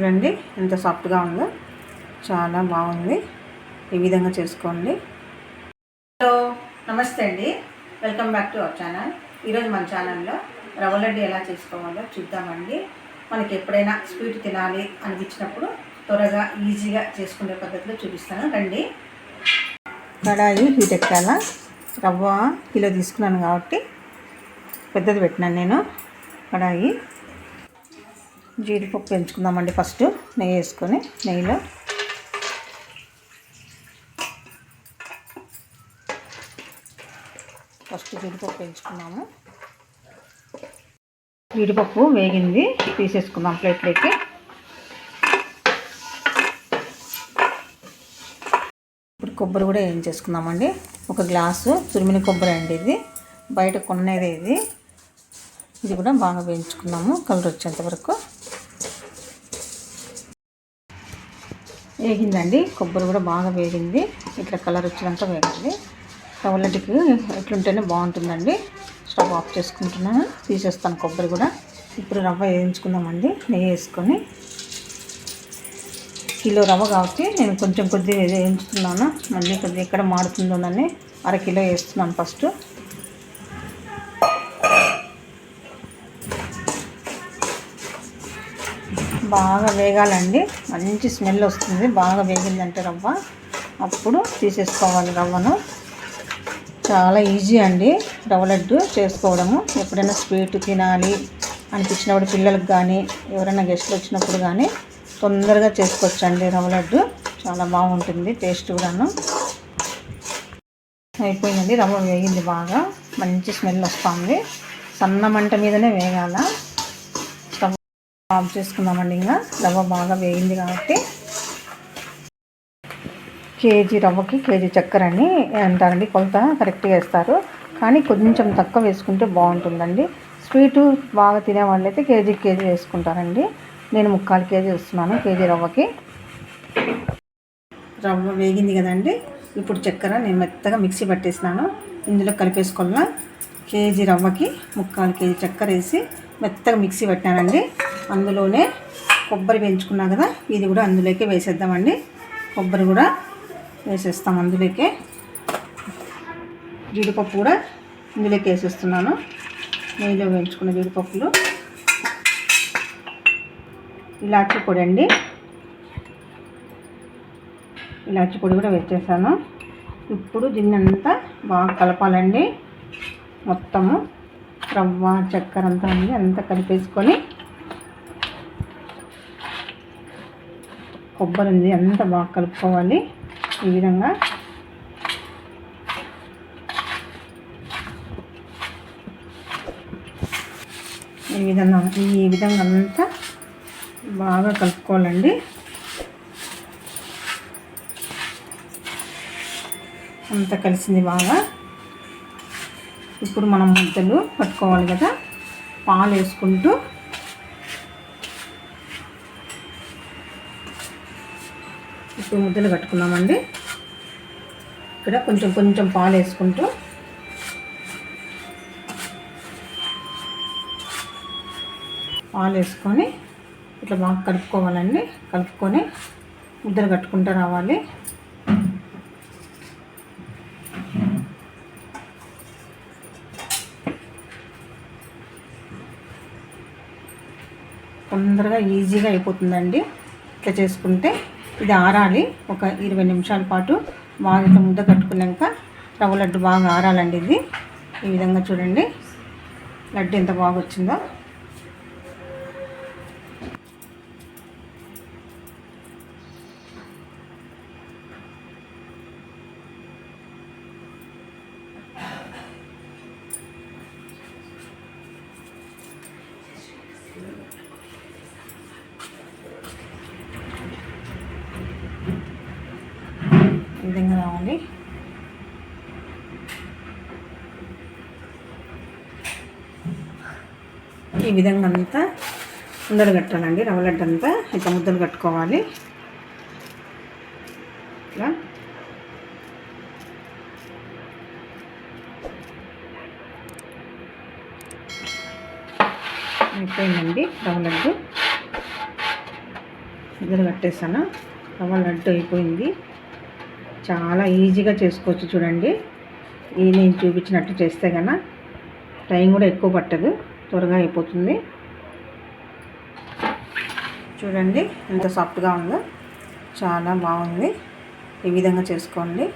చూడండి ఎంత సాఫ్ట్గా ఉందో చాలా బాగుంది. ఈ విధంగా చేసుకోండి. హలో నమస్తే అండి. Welcome back to our channel. ఈరోజు మన ఛానల్లో రవ్వ లడ్డు ఎలా చేసుకోవాలో చూద్దామండి. మనకి ఎప్పుడైనా స్వీట్ తినాలి అనిపించినప్పుడు త్వరగా ఈజీగా చేసుకునే పద్ధతిలో చూపిస్తాను. రండి. కడాయి హీట్ ఎక్కాల? రవ్వ కిలో తీసుకున్నాను కాబట్టి పెద్దది పెట్టినాను నేను. కడాయి జీడిపప్పు పెంచుకుందామండి ఫస్ట్ నెయ్యి వేసుకొని నెయ్యిలో. ఫస్ట్ జీడిపప్పు పెంచుకున్నాము జీడిపప్పు వేగింది తీసేసుకుందాం ప్లేట్లోకి. ఇప్పుడు కొబ్బరి కూడా ఏం చేసుకుందామండి ఒక గ్లాసు తురిమిన కొబ్బరి అండి ఇది. బయట కొన్నదే ఇది. ఇది కూడా బాగా వేయించుకున్నాము కలర్ వచ్చేంత వరకు. వేగిందండి. కొబ్బరి కూడా బాగా వేగింది. ఇట్లా కలర్ వచ్చినాక వేగింది రవ్వలడ్డుకి ఎట్లుంటేనే బాగుంటుందండి. స్టవ్ ఆఫ్ చేసుకుంటున్నాను. తీసేస్తాను కొబ్బరి కూడా. ఇప్పుడు రవ్వ వేయించుకుందామండి. నెయ్యి వేసుకొని. కిలో రవ్వ కాబట్టి నేను కొంచెం కొద్దిగా వేయించుతున్నాను మళ్ళీ కొద్దిగా ఎక్కడ మాడుతుందోనని అర కిలో వేస్తున్నాను ఫస్ట్. బాగా వేగాలండి. మంచి స్మెల్ వస్తుంది. బాగా వేగిందంటే రవ్వ. అప్పుడు తీసేసుకోవాలి రవ్వను. చాలా ఈజీ అండి రవ్వ లడ్డు చేసుకోవడము. ఎప్పుడైనా స్వీట్ తినాలి అనిపించినప్పుడు పిల్లలకు కానీ ఎవరైనా గెస్ట్లు వచ్చినప్పుడు కానీ తొందరగా చేసుకోవచ్చండి రవ్వ లడ్డు. చాలా బాగుంటుంది టేస్ట్ కూడాను. అయిపోయిందండి. రవ్వ వేగింది బాగా. మంచి స్మెల్ వస్తుంది. సన్న మంట మీదనే వేగాల. ఆఫ్ చేసుకుందామండి ఇంకా. రవ్వ బాగా వేగింది కాబట్టి కేజీ రవ్వకి కేజీ చక్కెర అని అంటారండి. కొలత కరెక్ట్గా వేస్తారు. కానీ కొంచెం తక్కువ వేసుకుంటే బాగుంటుందండి. స్వీటు బాగా తినే వాళ్ళైతే కేజీ కేజీ వేసుకుంటారండి. నేను ముక్కాలు కేజీ వేస్తున్నాను కేజీ రవ్వకి. రవ్వ వేగింది కదండి. ఇప్పుడు చక్కెర నేను మెత్తగా మిక్సీ పట్టేసినాను. ఇందులో కలిపేసుకున్న కేజీ రవ్వకి ముక్కాలు కేజీ చక్కెర వేసి మెత్తగా మిక్సీ పెట్టానండి. అందులోనే కొబ్బరి పెంచుకున్నా కదా ఇది కూడా అందులోకే వేసేద్దామండి. కొబ్బరి కూడా వేసేస్తాం అందులోకే. జీడిపప్పు కూడా ఇందులోకి వేసేస్తున్నాను. నెయ్యిలో వేయించుకున్న జీడిపప్పులు. ఇలాచి పొడి అండి. ఇలాచి పొడి కూడా వేసేసాను. ఇప్పుడు దీన్ని అంతా బాగా కలపాలండి. మొత్తము. రవ్వ చక్కెర అంతా ఉంది. అంతా కలిపేసుకొని కొబ్బరి ఉంది. అంతా బాగా కలుపుకోవాలి. ఈ విధంగా ఈ విధంగా ఈ విధంగా అంతా బాగా కలుపుకోవాలండి. అంతా కలిసింది బాగా. ఇప్పుడు మనం ముద్దలు పట్టుకోవాలి కదా. పాలు వేసుకుంటూ ఇప్పుడు ముద్దలు కట్టుకున్నామండి. ఇక్కడ కొంచెం కొంచెం పాలు వేసుకుంటూ పాలు వేసుకొని ఇట్లా బాగా కలుపుకోవాలండి. కలుపుకొని ముద్దలు కట్టుకుంటూ రావాలి. తొందరగా ఈజీగా అయిపోతుందండి. ఇట్లా చేసుకుంటే ఇది ఆరాలి. ఒక ఇరవై నిమిషాల పాటు బాగా ఇట్లా ముద్ద కట్టుకున్నాక రవ్వ లడ్డు బాగా ఆరాలండి ఇది. ఈ విధంగా చూడండి. లడ్డు ఎంత బాగా వచ్చిందో విధంగా రావాలి ఈ విధంగా అంతా ఉండలు కట్టాలండి రవ్వ లడ్డు అంతా ఇట్లా ముద్దలు కట్టుకోవాలి. ఇట్లా. అయిపోయిందండి రవ్వ లడ్డు. ఇద్దరు కట్టేసాను. రవ్వ లడ్డు అయిపోయింది. చాలా ఈజీగా చేసుకోవచ్చు చూడండి. ఈ నేను చూపించినట్టు చేస్తే కన్నా టైం కూడా ఎక్కువ పట్టదు. త్వరగా అయిపోతుంది. చూడండి ఎంత సాఫ్ట్గా ఉందో. చాలా బాగుంది. ఈ విధంగా చేసుకోండి.